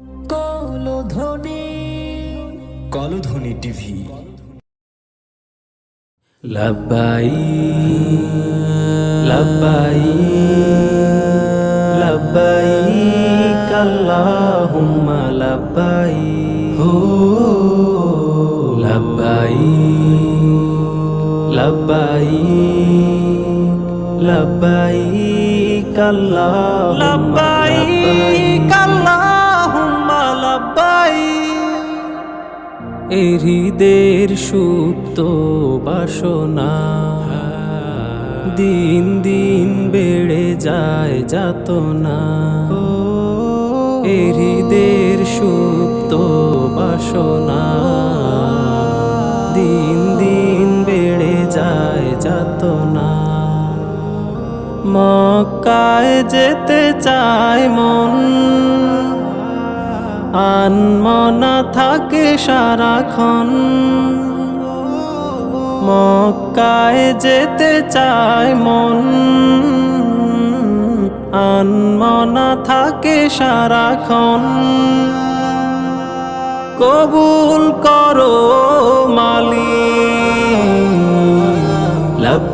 কলধ্বনি কলধ্বনি TV. লব্বাই লব্বাই লব্বাই আল্লাহুম্মা লব্বাই হো লব্বাই লব্বাই লব্বাই আল্লাহুম্মা লব্বাই। আল্লাহুম্মা হৃদের সুপ্ত বাসনা। দিন দিন বেড়ে যায় যাত না হৃদের সুপ্ত বাসনা। দিন দিন বেড়ে যায় যাত না মক্কায় যেতে চায় মন। আনমনা থাকে সারাক্ষণ। মক্কায় যেতে চায় মন। আনমনা থাকে সারাক্ষণ। কবুল করো মালিক।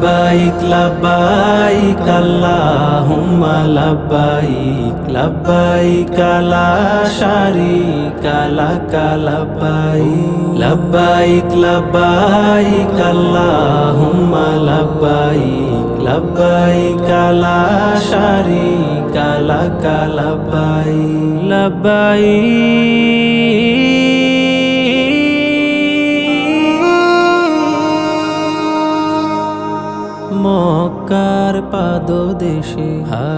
লব্বাইক লব্বাইক, আল্লাহুম্মা লব্বাইক লব্বাইক লা শারীকা লাক, লব্বাইক লব্বাইক লব্বাইক, আল্লাহুম্মা লব্বাইক লব্বাইক লা মক্কার পাদদেশে হা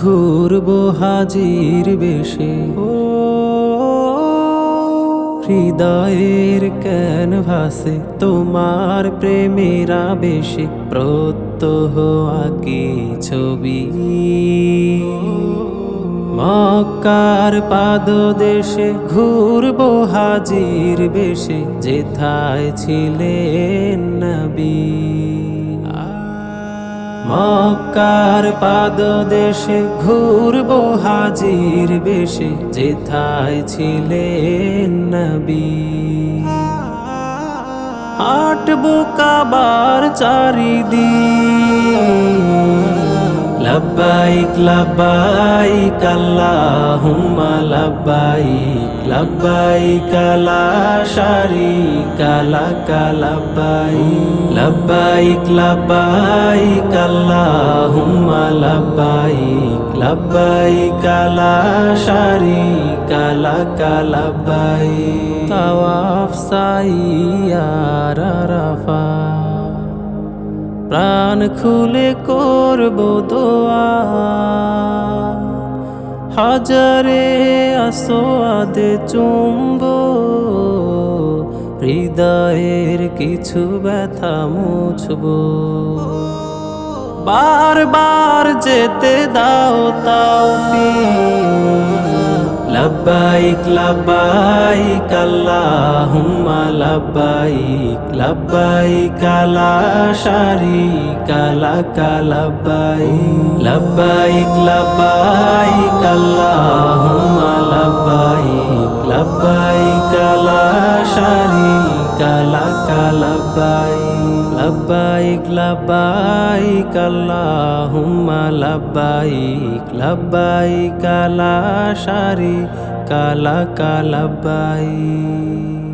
ঘুরবো হাজির বেশে। ও হৃদয়ের ভাসে তোমার প্রেমেরা বেশে প্রত্যহ আঁকি ছবি। মক্কার পাদদেশে ঘুরবো হাজির বেশে, যেথায় ছিলেন নবী। মক্কার পাদদেশে ঘুরবো হাজির বেশে, যেথায় ছিলেন নবী। হাটবো কাবার চারিদিক। লব্বাইক লব্বাইক, আল্লাহুম্মা লব্বাইক লব্বাইক লা শারীকা লাক, লব্বাইক লব্বাইক লব্বাইক, আল্লাহুম্মা লব্বাইক লব্বাইক লা শারীকা লাক, লব্বাইক। তাওয়াফ সাইয়ার প্রাণ খুলে করব দোয়া। হাজারে আসোয়াদে চুম্ব। হৃদয়ের কিছু ব্যথা মুছব। বারবার যেতে দাও তাও লব্বাইক লব্বাইক আল্লাহুম্মা লব্বাইক লব্বাইক লা শারীকা লাক লব্বাইক লব্বাইক লব্বাইক আল্লাহুম্মা লব্বাইক লব্বাইক লা শারীকা লাক লব্বাইক লব্বাইক লব্বাইক আল্লাহুম্মা লব্বাইক লব্বাইক লা শারীকা laka laka labbaik